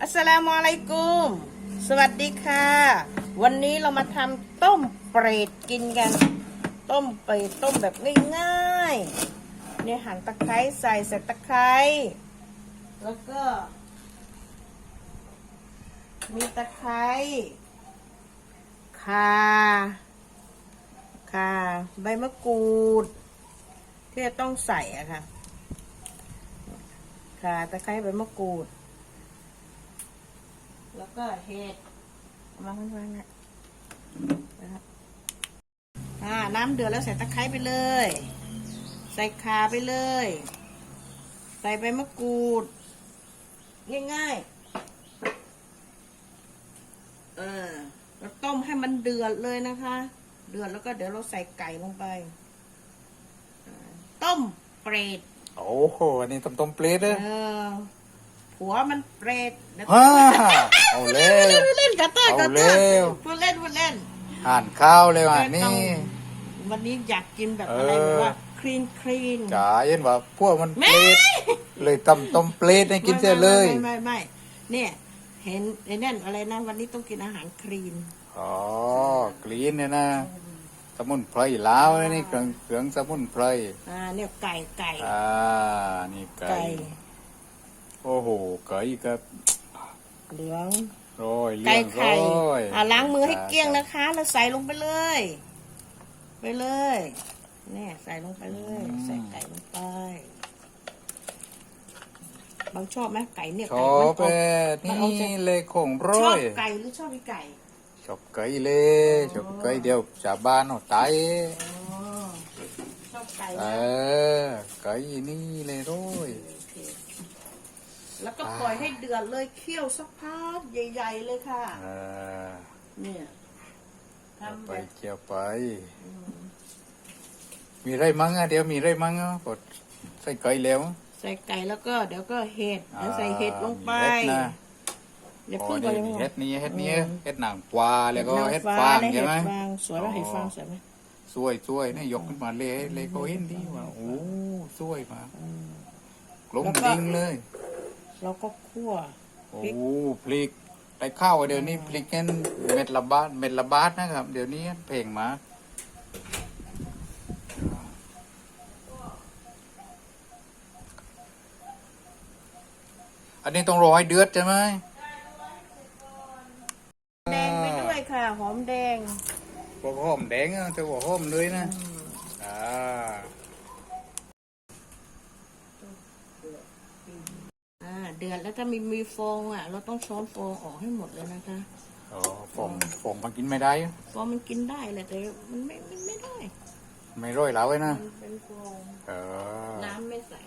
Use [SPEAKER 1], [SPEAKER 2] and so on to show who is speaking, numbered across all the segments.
[SPEAKER 1] อัสสลามุอะลัยกุม สวัสดีค่ะ วันนี้เรามาทำต้มเปรตกินกัน ต้มเปรตต้มแบบง่ายๆเนี่ยหั่นตะไคร้ใส่ใส่ตะไคร้ แล้วก็ มีตะไคร้ข่าข่าใบมะกรูด ที่จะต้องใส่อะค่ะข่าตะไคร้ใบมะกรูด แล้วก็เห็ดเอามาข้างๆนะนะครับอ่า น้ำเดือดแล้วใส่ตะไคร้ไปเลย ใส่ข่าไปเลย ใส่ใบมะกรูด ง่ายๆ เออเราต้มให้มันเดือดเลยนะคะ เดือดแล้วก็เดี๋ยวเราใส่ไก่ลงไปอ่าต้มเปรต
[SPEAKER 2] โอ้โหอันนี้ต้มต้มเปรตเลย
[SPEAKER 1] เออ ผัวมันเปรตเดี๋ยว
[SPEAKER 2] ฮ่าเอาเร็ว
[SPEAKER 1] พูดเล่นกับเต้ยกับ
[SPEAKER 2] เอา
[SPEAKER 1] เต้ย
[SPEAKER 2] เร็ว
[SPEAKER 1] พูดเล่นพูดเล่น
[SPEAKER 2] อ่านข้าวเลยว่ะ
[SPEAKER 1] ไม่ต้อ
[SPEAKER 2] นี่
[SPEAKER 1] งวันนี้อยากกินแบบอะไร
[SPEAKER 2] เออ
[SPEAKER 1] แบบว่าคลีนคลีน
[SPEAKER 2] จ๋าเย็นว่าพวกมันเป
[SPEAKER 1] แม่
[SPEAKER 2] รตเลยต้มต้มเปรตให้กินเสียเลย
[SPEAKER 1] ไม่ไม่ไม่เนี่ย เห็นไอ้นั่นอะไรนะวันนี้ต้องกินอาหารคลีน
[SPEAKER 2] อ๋อกรีนเนี่ยนะ สมุนไพรลาวเลยนี่เครื่องเครื่องสมุนไพร
[SPEAKER 1] อ่าเนี่ยไก่ไก่
[SPEAKER 2] อ่านี่ไก่
[SPEAKER 1] ไก่
[SPEAKER 2] โอ้โห ไก่กับ
[SPEAKER 1] เหลือง
[SPEAKER 2] โรย
[SPEAKER 1] ไก่
[SPEAKER 2] เลี้ยง
[SPEAKER 1] ไข่
[SPEAKER 2] โรย
[SPEAKER 1] อ่าล้างมือให้เกลี้ยงนะคะ แล้วใส่ลงไปเลย ไปเลยเนี่ยใส่ลงไปเลย ใส่ไก่ลงไปบางชอบไหมไก่เนี่ย
[SPEAKER 2] ช
[SPEAKER 1] ไก่
[SPEAKER 2] อ
[SPEAKER 1] มัน
[SPEAKER 2] บ
[SPEAKER 1] ออก
[SPEAKER 2] แบบนี่เลยของโร
[SPEAKER 1] ชอบ
[SPEAKER 2] ย
[SPEAKER 1] ไก่หรือชอบอีไก่
[SPEAKER 2] ชอบไก่เลยชอบไก่เดียวชาวบ้านเอาตาย
[SPEAKER 1] อ๋อชอบไก่
[SPEAKER 2] เอ
[SPEAKER 1] นะ
[SPEAKER 2] อไก่นี่เลยโรย
[SPEAKER 1] โอเค แล้วก็ปล่อยให้เดือดเลยเคี่ยวสักพักใหญ่ ๆ เลยค่ะ
[SPEAKER 2] เออ
[SPEAKER 1] เนี่ยทำ
[SPEAKER 2] เอาไป
[SPEAKER 1] แบบ
[SPEAKER 2] เกี่ยวไป มีไรมั้งอะเดี๋ยวมีไรมั้งอะกดใส่ไก่แล้ว
[SPEAKER 1] ใส่ไก่แล้วก็ เดี๋ยวก็เห็ดแล้วใส่เห็ดลงไป
[SPEAKER 2] มีเห็ดนะ
[SPEAKER 1] เดี๋ยว
[SPEAKER 2] อ๋อ
[SPEAKER 1] เพิ่งไป
[SPEAKER 2] นี่
[SPEAKER 1] ยัง
[SPEAKER 2] มี
[SPEAKER 1] ไง
[SPEAKER 2] เห็ดนี้เห็ดนี้
[SPEAKER 1] อืม
[SPEAKER 2] เห็ดหนังกวาแล้วก็
[SPEAKER 1] นาง
[SPEAKER 2] เห็ด
[SPEAKER 1] ฟ้า
[SPEAKER 2] ฟาง
[SPEAKER 1] และ
[SPEAKER 2] ใช่
[SPEAKER 1] เห็ด
[SPEAKER 2] ไหม
[SPEAKER 1] ฟางสวยแล้วเห็ดฟางสวยไหม
[SPEAKER 2] สวยสวยนี่ยกขึ้นมาเลยเลยเขาเห็นดีว่าโอ้สวยมากกลมดิงเลย
[SPEAKER 1] เราก็คั่ว
[SPEAKER 2] โอ้
[SPEAKER 1] พริก
[SPEAKER 2] พริกไปข้าวเดี๋ยวนี้พริกนั่นเม็ดละบาทเม็ดละบาทนะครับ เดี๋ยวนี้เพลงมากอันนี้ต้องรอให้เดือดใช่ไหม
[SPEAKER 1] แดงไปด้วยค่ะ หอมแดง
[SPEAKER 2] หัวหอมแดงอะจะหัวหอมเลยนะอ่า
[SPEAKER 1] อ่า เดือดแล้วถ้ามีมีฟองอะ เราต้องช้อนฟองออกให้หมดเลยนะคะ
[SPEAKER 2] อ๋อฟองฟองมันกินไม่ได้
[SPEAKER 1] ฟองมันกินได้แหละแต่มันไม่มันไม่ได้
[SPEAKER 2] ไม่ร่อยแล้วไว้นะ
[SPEAKER 1] มันเป็นฟอง
[SPEAKER 2] เออ
[SPEAKER 1] น้ำไม่ใส่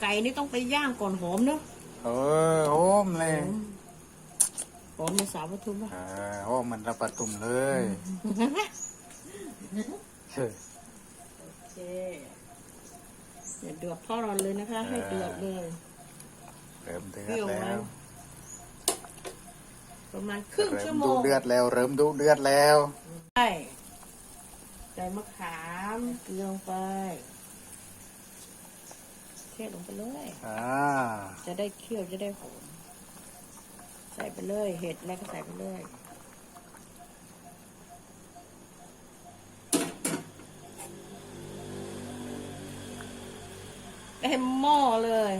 [SPEAKER 1] ไก่นี่ต้องไปย่างก่อนหอมเนอะ
[SPEAKER 2] เออหอมเลย
[SPEAKER 1] หอมในสาวปทุมป่ะ
[SPEAKER 2] เออหอมมันระปะตุ่มเลย
[SPEAKER 1] โอเค อย่าเดือดพ่อเราเลยนะคะ ให้เดือดเลย
[SPEAKER 2] เริ่มเดือ
[SPEAKER 1] เปรี้
[SPEAKER 2] ด
[SPEAKER 1] ยวไหม
[SPEAKER 2] แล้ว
[SPEAKER 1] ประมาณครึ่ง
[SPEAKER 2] เริ่
[SPEAKER 1] ชั่
[SPEAKER 2] ม
[SPEAKER 1] วโม
[SPEAKER 2] ดู
[SPEAKER 1] ง
[SPEAKER 2] เดือดแล้ว เริ่มดูเดือดแล้ว
[SPEAKER 1] ใช่ใส่มะขามเกลือลงไปเทลงไปเลย
[SPEAKER 2] อ่า
[SPEAKER 1] จะได้เคี่ยวจะได้หอมใส่ไปเลย เห็ดอะไรก็ใส่ไปเลย เต็มหม้อเลย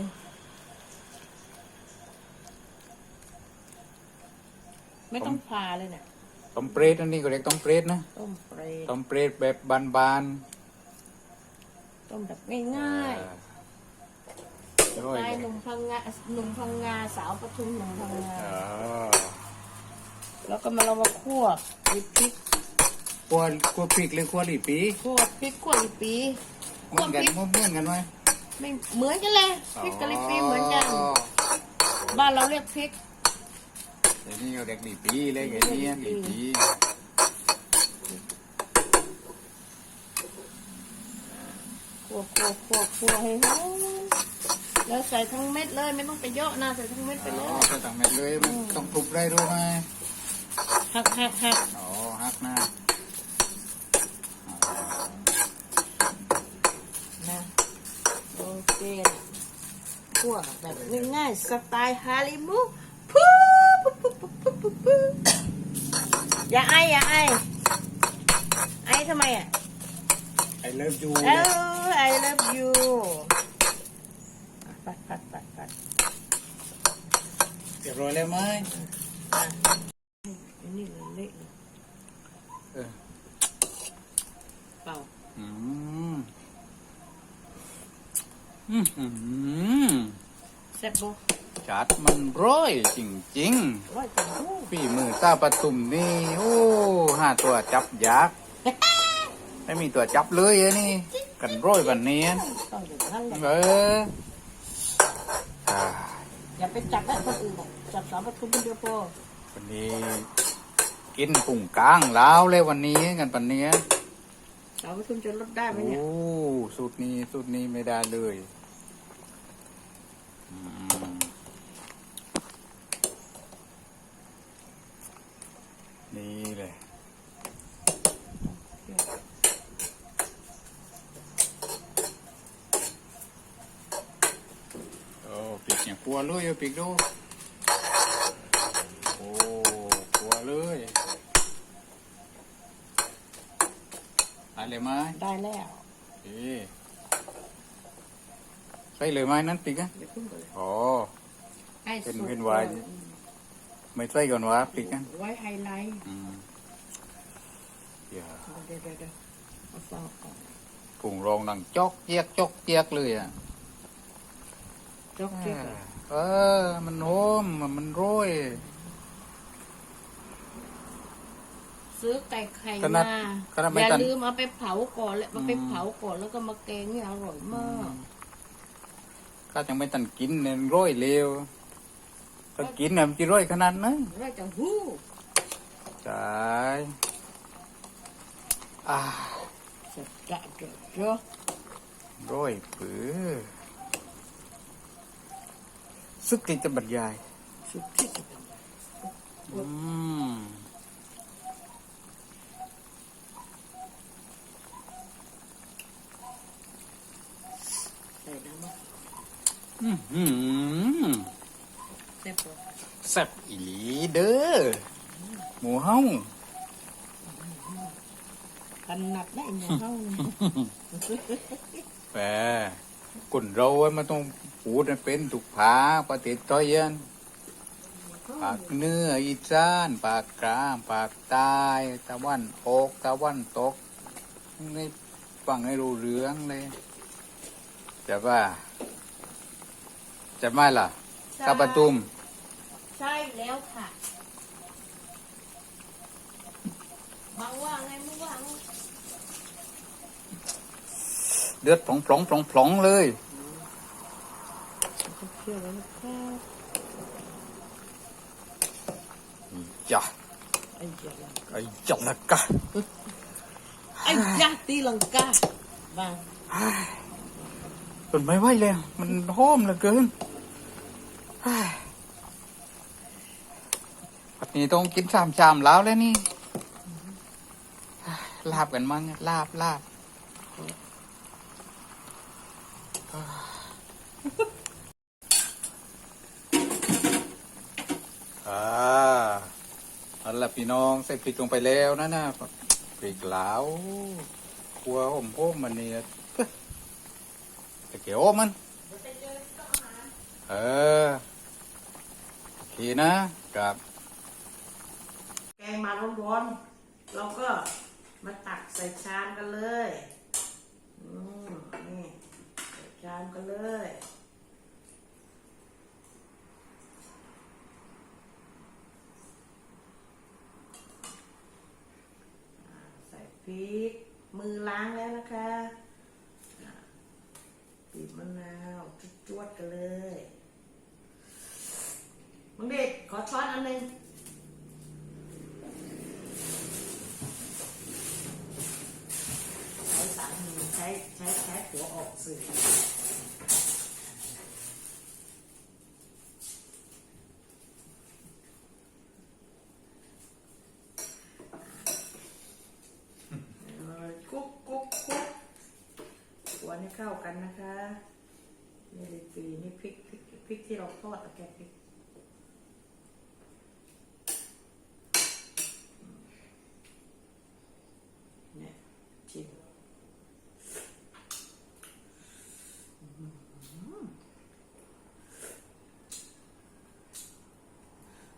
[SPEAKER 1] ไม่ต้องพาเลยเนี่ย
[SPEAKER 2] ต้มเปรตอันนี้ก็เรียกต้มเปรตนะ
[SPEAKER 1] ต้มเปรย์
[SPEAKER 2] ต้มเปรตแบบบาน
[SPEAKER 1] ต้มแบบ
[SPEAKER 2] ๆ
[SPEAKER 1] ง่าย
[SPEAKER 2] อ่
[SPEAKER 1] ๆ
[SPEAKER 2] ร่อย
[SPEAKER 1] นาย
[SPEAKER 2] เล
[SPEAKER 1] หนุ่
[SPEAKER 2] ย
[SPEAKER 1] มพังงาหนุ่มพังงาสาวปทุมหนุ่มพังงา
[SPEAKER 2] อ๋อ
[SPEAKER 1] แล้วก็มาเรามาคั่วพริกพริก
[SPEAKER 2] คั่วคั่วพริกหรือคั่วหลีปี
[SPEAKER 1] คั่วพริกคั่วอีปี
[SPEAKER 2] เห
[SPEAKER 1] คั่
[SPEAKER 2] มื
[SPEAKER 1] ว
[SPEAKER 2] อน
[SPEAKER 1] พ
[SPEAKER 2] กัน
[SPEAKER 1] ริก
[SPEAKER 2] เหมือนกันไหม
[SPEAKER 1] ไม่เหมือนกันเลยพริกกะลิปีเหมือนกัน
[SPEAKER 2] อ๋อ
[SPEAKER 1] บ้านเราเรียกพริก
[SPEAKER 2] เดี๋ยวนี้เราเด็กหลีปีเลยไงเนี่ยหลีปี
[SPEAKER 1] คั่วคั่วคั่วคั่วให้หอมแล้วใส่ทั้งเม็ดเลยไม่ต้องไปเยอะนะใส่ทั้งเม็ดไป
[SPEAKER 2] อ๋
[SPEAKER 1] เล
[SPEAKER 2] อยจะต่างเม็ดเลยมันต้องปรุบได้รู้ไหม
[SPEAKER 1] หักหักหัก
[SPEAKER 2] อ๋อฮักนะ
[SPEAKER 1] นะโอเคคั่วแบบง่ายๆสไตล์ฮาลิมูปุ๊บปุ๊บปุ๊บปุ๊บปุ๊บปุ๊บปุ๊บอย่าไออย่าไอไอทำไมอะ
[SPEAKER 2] ไอเลิฟยู
[SPEAKER 1] เออ I love you ปัดปัดปัดปัด
[SPEAKER 2] เรียบร้อยแล้วไหม
[SPEAKER 1] อะอันนี้เลยเละเลย
[SPEAKER 2] เออ
[SPEAKER 1] เปล่า
[SPEAKER 2] อืม อืมอืม
[SPEAKER 1] แซ่บบ่
[SPEAKER 2] จัดมันร้อยจริง
[SPEAKER 1] ร้อยจังหู้
[SPEAKER 2] ๆฝีมือตาประตุ่มนี่ โอ้ห้าตัวจับยักษ์ไม่มีตัวจับเลยอะนี่ กันร้อยวันนี้
[SPEAKER 1] ต้องอย่างนั้นเลย
[SPEAKER 2] เอออ่า
[SPEAKER 1] อย่าไปจับได้คนอื่นหรอกจับสาวปทุมคนเดียวพอ
[SPEAKER 2] วันนี้ กินปุ่งกลางแล้วเลยวันนี้กันปันเนี้ย
[SPEAKER 1] สาวปทุมจะลดได้ไหมเนี่ย
[SPEAKER 2] โอ้สูตรนี้สูตรนี้ไม่ได้เลยนี่เลยโอ้ปีกเนี่ยกลัวเลยเอาปีกดูโอ้กลัวเลย อะไรไหม
[SPEAKER 1] ได้แล้ว
[SPEAKER 2] เอ๊ะใส่เลยไหมนั้นปีกอะ
[SPEAKER 1] เดี๋ยวเพิ่งเลย
[SPEAKER 2] อ๋อ
[SPEAKER 1] ให้
[SPEAKER 2] เป็น
[SPEAKER 1] สุก
[SPEAKER 2] เป็นไวน์ไม่ใส่ก่อนวะปีกอะ
[SPEAKER 1] ไว้ไฮไลท์
[SPEAKER 2] อืมอย่า
[SPEAKER 1] เดี๋ยวเดี๋ยวเดี๋ยวเอาฟองก่อน
[SPEAKER 2] ผงรองดังจอกเจียกจอกเจียกเลยอะ
[SPEAKER 1] จกเก็บเลย
[SPEAKER 2] เออ มันโหมมันโรย
[SPEAKER 1] ซื้อไก่ไข่
[SPEAKER 2] ขนาด
[SPEAKER 1] มา
[SPEAKER 2] ขนาดไม่
[SPEAKER 1] อย่า
[SPEAKER 2] ทัน
[SPEAKER 1] ลืมเอาไปเผาก่อนแล้วมาไป
[SPEAKER 2] อืม
[SPEAKER 1] เผาก่อนแล้วก็มาแกงเนี่ยอร่อยมาก
[SPEAKER 2] ข้ายังไม่ตันกินเนี่ยโรยเร็วถ้ากินเนี่ยมันจะโรยขนาดนั้น
[SPEAKER 1] แล้วจะหู้
[SPEAKER 2] ใช่อ่า
[SPEAKER 1] จะจะจะจะ
[SPEAKER 2] โรยปื้อซึกที่จะบรรยาย
[SPEAKER 1] สุดที่จะเป็น
[SPEAKER 2] อืม
[SPEAKER 1] ใส่น้ำมะ
[SPEAKER 2] อืมอืม
[SPEAKER 1] แซ่บปะ
[SPEAKER 2] แซ่บอีหลีเด้อหมูเฮ้า
[SPEAKER 1] กันหนัดได้หมูเฮา
[SPEAKER 2] แหมกุนเราอะมันต้องพูดให้เป็นถูกผาประเทศต้อยยันปากเหนื้ออีสานปากกลางปากใต้ตะวันออกตะวันตกไม่ฟังให้รู้เรื่องเลยจะว่า จะไม่ล่ะกาปตุม
[SPEAKER 1] ใช่แล้วค่ะ บางว่าไงไม่ว่าไง
[SPEAKER 2] เดือดพลองพลองพลองพลองเลย
[SPEAKER 1] จะเคี่ยวแล้วนะครับ
[SPEAKER 2] จ้ะ
[SPEAKER 1] ไอ้ยา
[SPEAKER 2] ไอ้จังนะกะ
[SPEAKER 1] ไอ้ยาตีลังกาบาง
[SPEAKER 2] ทนไม่ไหวแล้ว มันหอมเหลือเกินเฮ้ย วันนี้ต้องกินสามชามแล้วแล้วนี่ ลาบกันมั้งลาบลาบอ่าเอาละพี่น้องใส่พริกลงไปแล้วนะนะพริกลาวครัวอมโอมมันเนี่ยตะเกียบโอมมัน เออ โอเคนะครับ
[SPEAKER 1] แกงมาร้อนๆเราก็มาตักใส่ชามกันเลยอืมนี่ใส่ชามกันเลยใส่พริกมือล้างแล้วนะคะอะบีบมะนาวจวดๆกันเลย มังเด็กขอช้อนอันหนึ่งใช้สามีใช้ใช้ใช้หัวออกสื่อเอากุ๊กกุ๊กกุ๊กกวนให้เข้ากันนะคะ นี่เลยปีนี่พริกพริกพริกที่เราทอดตะแกรงพริกเนี่ยชิม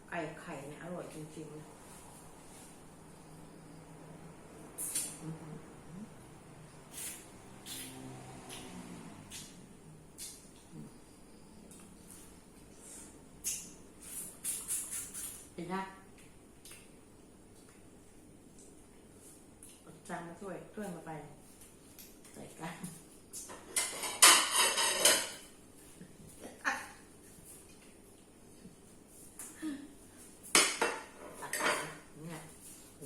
[SPEAKER 1] ไก่ไข่เนี่ยอร่อย จริงๆนะเห็นนะเอาจานมาถ้วยถ้วยมาไป ใส่กัน ตัดไปเนี่ยโห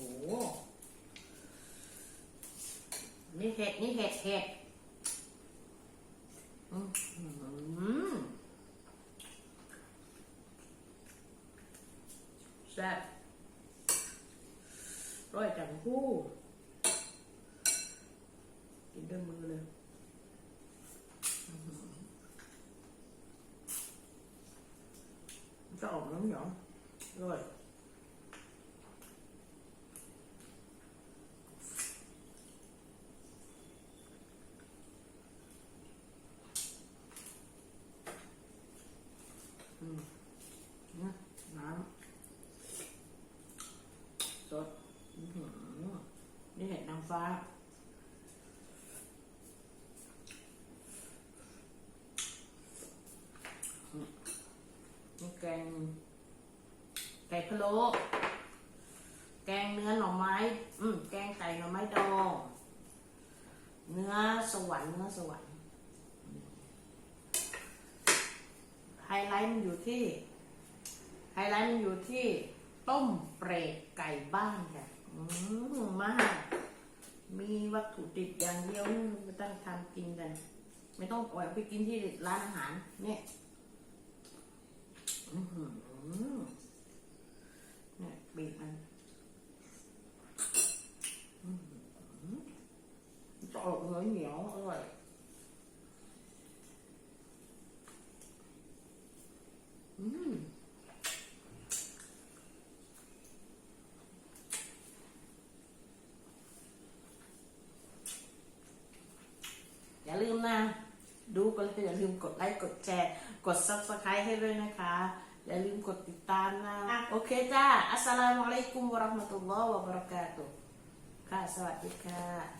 [SPEAKER 1] นี่เห็ด นี่เห็ดเห็ดแซ่บร้อยจังหู้กินด้วยมือเลยชออมันจะออกน้ำหยองร่อย อืมนะน้ำสดอื้อหือนี่เห็ดนางฟ้า อืมนี่แกง ไก่พะโล้แกงเนื้อหน่อไม้ อืมแกงไก่หน่อไม้ดอง เนื้อสวรรค์เนื้อสวรรค์ไฮไลท์มันอยู่ที่ไฮไลท์มันอยู่ที่ต้มเปรตไก่บ้านค่ะอืมมาก มีวัตถุดิบอย่างเดียวนี่ไม่ต้องทำกินกัน ไม่ต้องปล่อยเอาไปกินที่ร้านอาหาร เนี่ย อื้อหือเนี่ย บีบมันจะออกเนียวเหนียวอร่อยอืมอย่าลืมนะ ดูก็แล้วอย่าลืมกดไลค์ กดแชร์ กด subscribe ให้ด้วยนะคะ อย่าลืมกดติดตามนะ โอเคจ้า อัสสลามุอะลัยกุมวะเราะห์มะตุลลอฮ์วะบะเราะกาตุฮ์ค่ะ สวัสดีค่ะ